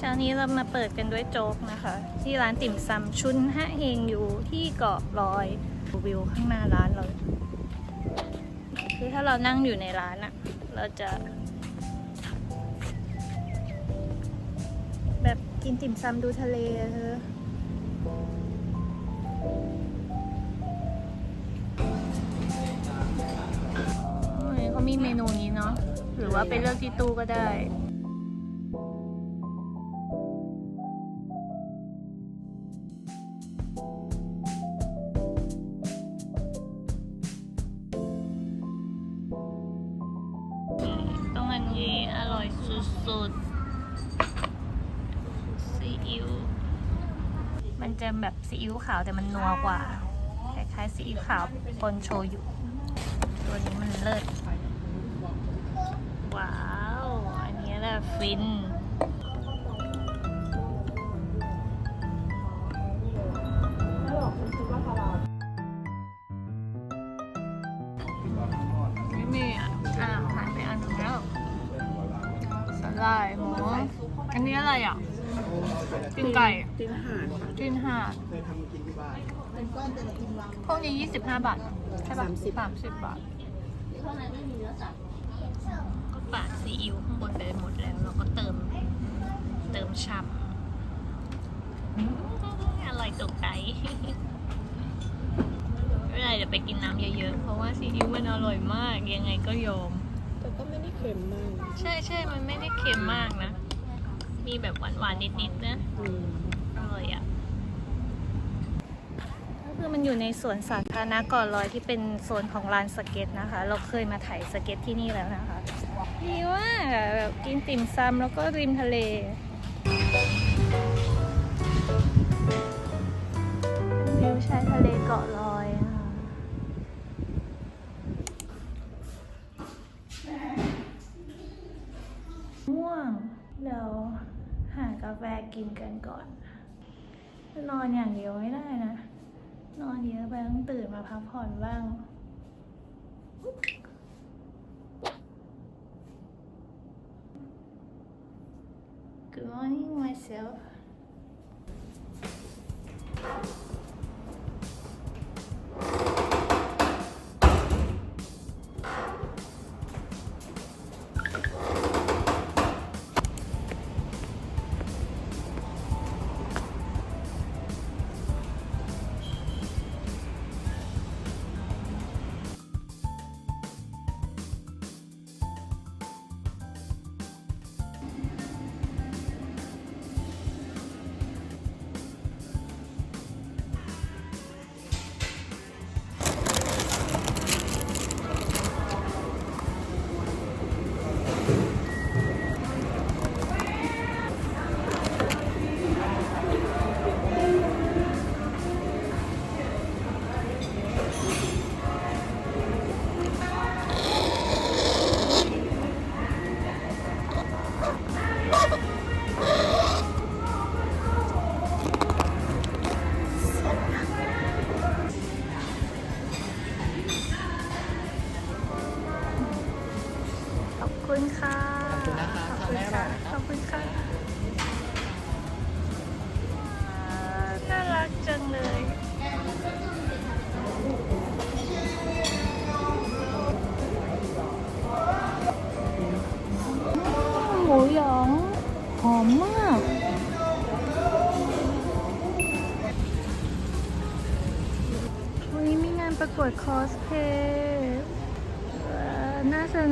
ช้านี้เรามาเปิดกันด้วยโจ๊กนะคะ ที่ร้านติ่มซำชุนฮะเฮงอยู่ที่เกาะลอยวิวข้างหน้าร้านเรา คือถ้าเรานั่งอยู่ในร้านอะเราจะ แบบกินติ่มซำดูทะเลเธอเขามีเมนูนี้เนาะ หรือว่าไปเลือกที่ตู้ก็ได้ สุดๆซีอิ๊วมันจะแบบซีอิ๊วขาวแต่มันนัวกว่าคล้ายๆซีอิ๊วขาวปนโชยุตัวนี้มันเลิศว้าว อันนี้แหละฟิน อันนี้อะไรอะกินไก่กินห่านค่ะกินห่าดพวกนี้25บาท ใช่ป่ะสามสิบสามสิบบาทก็ปาดซีอิ๊วข้างบนไปหมดแล้ว เราก็เติม เติมฉ่ำอืมอร่อยตกใจไม่เป็นไรเดี๋ยวไปกินน้ำเยอะๆ เพราะว่าซีอิ๊วมันอร่อยมาก ยังไงก็ยอม แต่ก็ไม่ได้เค็มมาก ใช่ใช่มันไม่ได้เค็มมากนะ มีแบบหวานๆนิดๆนะอืมอร่อยอะก็คือมันอยู่ในสวนสาธารณะก่อนลอยที่เป็นโซนของลานสเก็ตนะคะ เราเคยมาถ่ายสเก็ตที่นี่แล้วนะคะดีว่ากอะแบบกินติ่มซำแล้วก็ริมทะเลวิวชายทะเลเกาะลอยนะคะม่วง เดี๋ยวหากาแฟ กินกันก่อน นอนอย่างเดียวไม่ได้นะ นอนเยอะไปต้องตื่นมาพักผ่อนบ้าง Good morning myself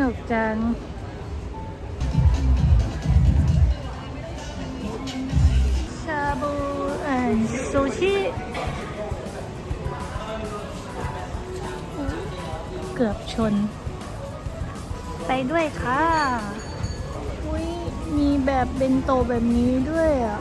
นุกจัง ชาบูแอนซูชิเกือบชน ไปด้วยค่ะ อุ้ยมีแบบเบนโตแบบนี้ด้วยอะ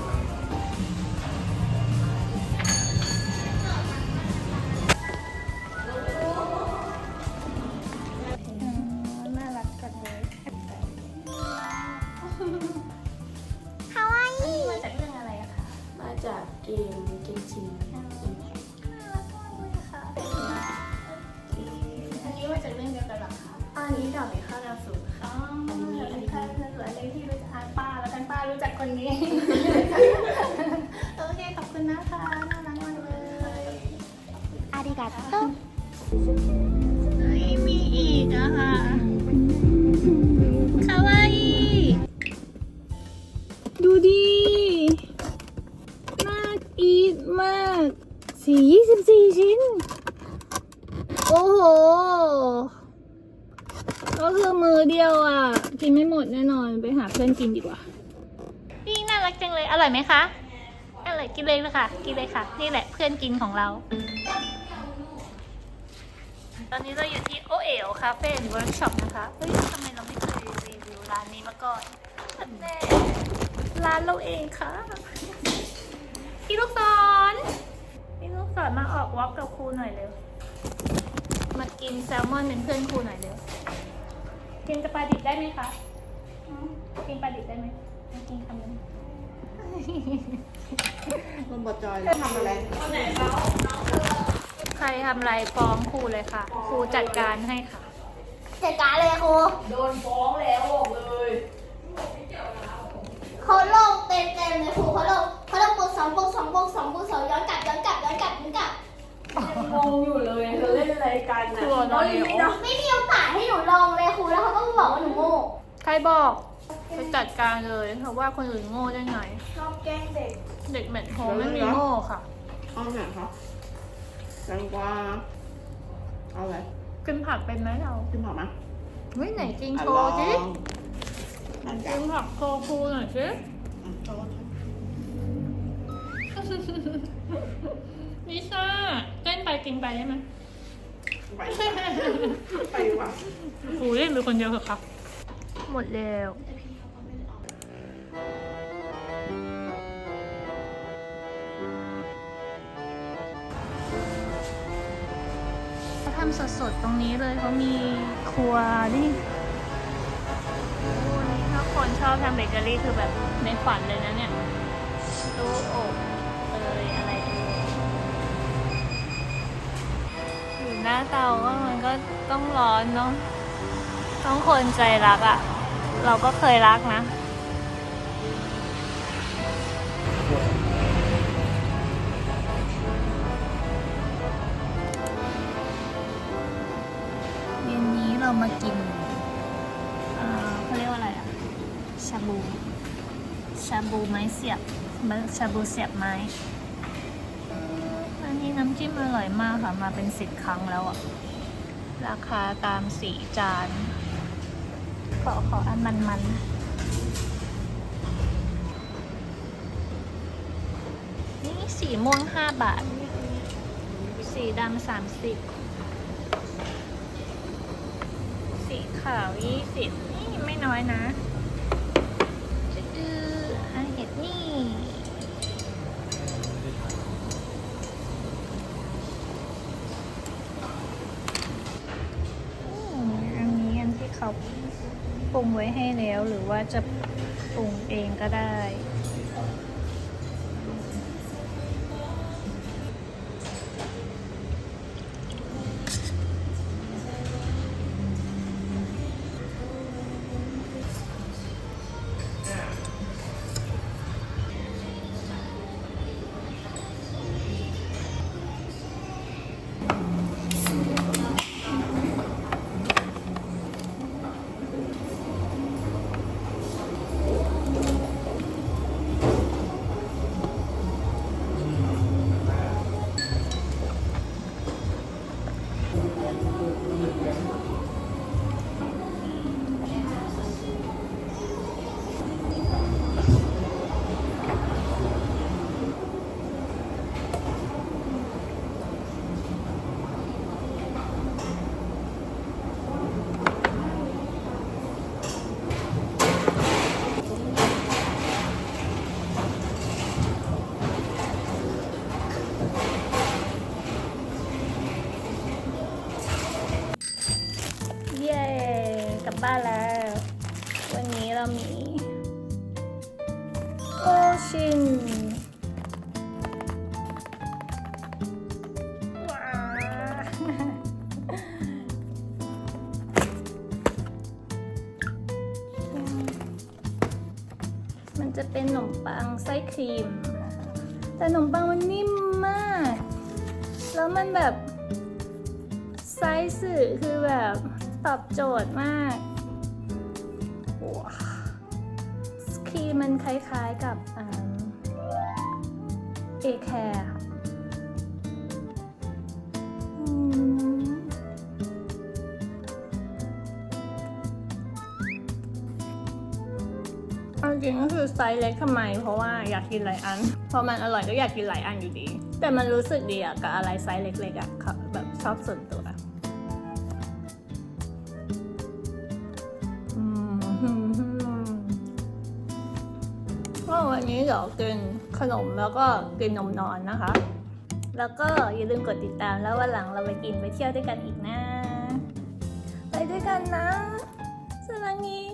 ดอกหรือข้าวดาวสุกอ๋ออันนี้ข้าวดาวสุกอันนี้พี่รู้จักป้าแล้วกันป้ารู้จักคนนี้ โอเคขอบคุณนะคะน่ารักมากเลยอาริกาโตมีอีกอะค่ะคาวาอิดูดีน่าอีทมากสสี่ิบสี่ชิ้น โอ้โห ก็คือมือเดียวอะ กินไม่หมดแน่นอนไปหาเพื่อนกินดีกว่า นี่น่ารักจังเลย อร่อยไหมคะ อร่อยกินเลยค่ะ กินเลยค่ะ นี่แหละเพื่อนกินของเรา ตอนนี้เราอยู่ที่โอเอ๋วคาเฟ่เวิร์กช็อปนะคะ เฮ้ยทำไมเราไม่เคยรีวิวร้านนี้มาก่อนอันแน่ร้านเราเองค่ะพี่ลูกศรพี่ลูกศรมาออกวอล์กกับครูหน่อยเร็ว มากินแซลมอนเป็นเพื่อนครูหน่อยเร็ว กินกับปลาดิบได้ไหมคะอืมกินปลาดิบได้ไหมมากินคำนึงคนบอจอยทำอะไรใครทำอะไรฟ้องครูเลยค่ะ ครูจัดการให้ค่ะ จัดการเลยครูโดนฟ้องแล้วบอกเลยเขาลงเต็มเต็มๆเลยครูเขาลงเขาลงบวกสองบวกสองบวกสองบวกสองย้อนกลับย้อนกลับย้อนกลับย้อนกลับงงอยู่ กันนะตัวน้อยเหรอไม่มีโอกาสให้หนูลองเลยครูแล้วเขาก็บอกว่าหนูโง่ใครบอกไปจัดการเลยเพราะว่าคนอื่นโง่ได้ไง ชอบแกล้งเด็ก เด็กเหม็นโฮไม่มีโง่ค่ะ เอาไหนคะแตงกวาเอาอะไรกินผักเป็นไหมเรากินหอมไหมเฮ้ยไหนกินอะโชลอว์สิงนั่นจ้ะกินผักโชว์ครูหน่อยสิอืมโทษนิซ่าเต้นไปกินไปได้ไหม ไปไปว่ะครูเล่นหรือคนเดียวเหรอครับ หมดแล้วเขาทำสดๆ ตรงนี้เลยเขามีครัวนี่โอ้นี่ถ้าคนชอบทำเบเกอรี่คือแบบในฝันเลยนะเนี่ยตู้อบ หน้าเตาก็มันก็ต้องร้อนเนาะต้องคนใจรักอะ่ะ เราก็เคยรักนะ เย็นนี้เรามากินเอ่อเขาเรียกว่าอะไรอะชาบู ชาบูไม้เสียบมันชาบูเสียบไม้ อันนี้น้ำจิ้มอร่อยมากค่ะ มาเป็นสิบครั้งแล้วอะราคาตามสีจาน ขอขออันมันมันนี่สีม่วงห้าบาท สีดำสามสิบสีขาวยี่สิบนี่ไม่น้อยนะ ไว้ให้แล้ว หรือว่าจะปรุงเองก็ได้ บ้านแล้ว วันนี้เรามีโอชินว้ามันจะเป็นขนมปังไส้ครีม แต่ขนมปังมันนิ่มมาก แล้วมันแบบไซส์สื่อคือแบบตอบโจทย์มาก มันคล้ายๆกับเอแคร์เอาจริงก็คือไซส์เล็กทำไม เพราะว่าอยากกินหลายอัน พอมันอร่อยก็อยากกินหลายอันอยู่ดี แต่มันรู้สึกดีอะกับอะไรไซส์เล็กๆอะค่ะแบบชอบส่วนตัว นี้เดี๋ยวกินขนมแล้วก็กินนมนอนนะคะ แล้วก็อย่าลืมกดติดตามแล้ววันหลังเราไปกินไปเที่ยวด้วยกันอีกนะ ไปด้วยกันนะสลังนี้